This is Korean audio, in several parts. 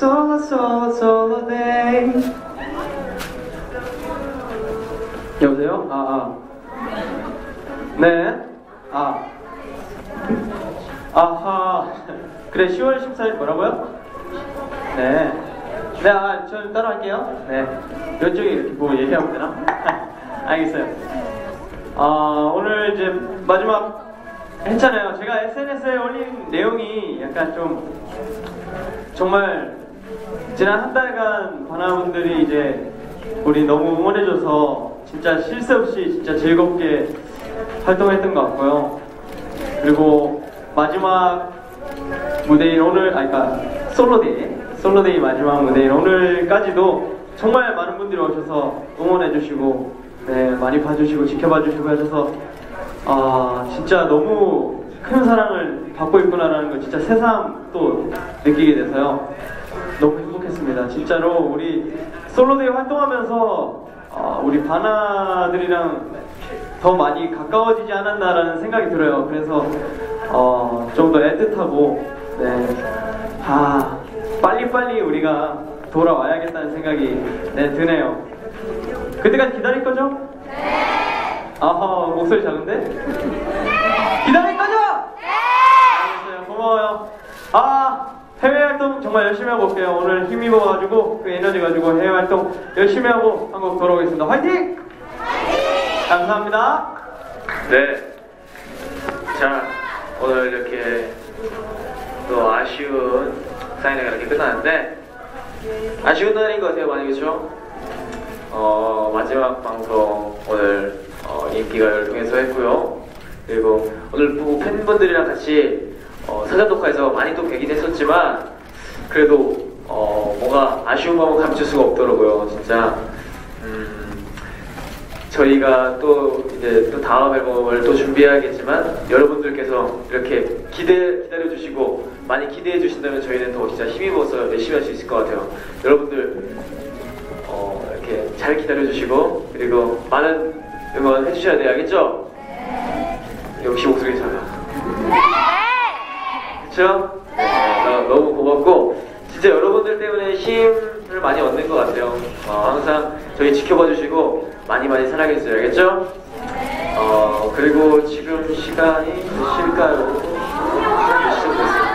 solo solo solo day 여보세요? 아, 아. 네. 아. 아하. 그래, 10월 14일 뭐라고요? 네. 네, 아, 저 따로 할게요. 네. 이쪽에 이렇게 보고 얘기하면 되나? 알겠어요. 아, 오늘 이제 마지막 했잖아요. 제가 SNS에 올린 내용이 약간 좀 정말 지난 한 달간 바나분들이 이제 우리 너무 응원해줘서 진짜 쉴새 없이 진짜 즐겁게 활동했던 것 같고요. 그리고 마지막 무대인 오늘, 아, 그니까 솔로데이, 솔로데이 마지막 무대인 오늘까지도 정말 많은 분들이 오셔서 응원해주시고, 네, 많이 봐주시고, 지켜봐주시고 하셔서, 아, 진짜 너무 큰 사랑을 받고 있구나라는 걸 진짜 새삼 또 느끼게 돼서요. 행복했습니다. 진짜로 우리 솔로데이 활동하면서 아, 우리 바나들이랑 더 많이 가까워지지 않았나라는 생각이 들어요. 그래서 어, 좀 더 애틋하고 네, 아 빨리빨리 우리가 돌아와야겠다는 생각이 네, 드네요. 그때까지 기다릴 거죠? 네. 아하 목소리 작은데? 기다릴 거죠? 네. 알겠어요. 고마워요. 아 정말 열심히 하고 올게요. 오늘 힘입어가지고 그 에너지 가지고 해외 활동 열심히 하고 한국 돌아오겠습니다. 화이팅! 감사합니다. 네. 자, 오늘 이렇게 또 아쉬운 사인회가 이렇게 끝났는데, 아쉬운 날인 것 같아요, 많이 그죠? 어, 마지막 방송 오늘 어, 인기가를 통해서 했고요. 그리고 오늘 또 팬분들이랑 같이 어, 사전 녹화에서 많이 또 뵈긴 했었지만, 그래도 어, 뭔가 아쉬운 마음을 감출 수가 없더라고요, 진짜. 음, 저희가 또 이제 또 다음 앨범을 또 준비해야겠지만 여러분들께서 이렇게 기대 기다려 주시고 많이 기대해 주신다면 저희는 더 진짜 힘입어서 열심히 할 수 있을 것 같아요. 여러분들 어, 이렇게 잘 기다려 주시고 그리고 많은 응원 해주셔야 돼요, 알겠죠? 역시 목소리 작아. 그렇죠? 네. 너무 고맙고 진짜 여러분들 때문에 힘을 많이 얻는 것 같아요. 어, 항상 저희 지켜봐 주시고 많이 많이 사랑해 주세요. 알겠죠? 어, 그리고 지금 시간이 몇 시일까요? 몇 시쯤 됐어요?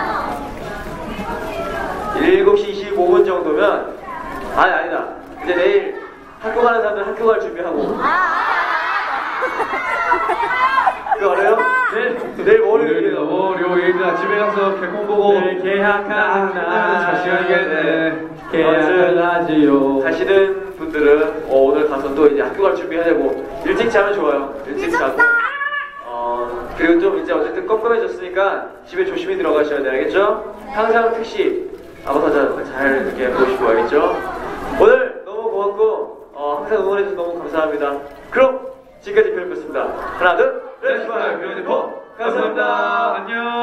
7시 25분 정도면 아니 아니다. 이제 내일 학교 가는 사람들 학교 갈 준비하고 그거 알아요? 내일 내일 월요일이에요. 월요일이다. 집에 가서 개콘 보고 네, 계약한 날 자시하게 계약을 하지요. 가시는 분들은 어, 오늘 가서 또 이제 학교 갈 준비하려고 일찍 자면 좋아요. 일찍 자고. 어, 그리고 좀 이제 어쨌든 껌껌해졌으니까 집에 조심히 들어가셔야 돼요. 알겠죠? 항상 택시 아바타 잘, 잘 이렇게 보시고 알겠죠? 오늘 너무 고맙고 어, 항상 응원해주셔서 너무 감사합니다. 그럼 지금까지 뵙겠습니다. 하나, 둘, 셋, 네, 넷, 뷰티풀. 감사합니다. 안녕.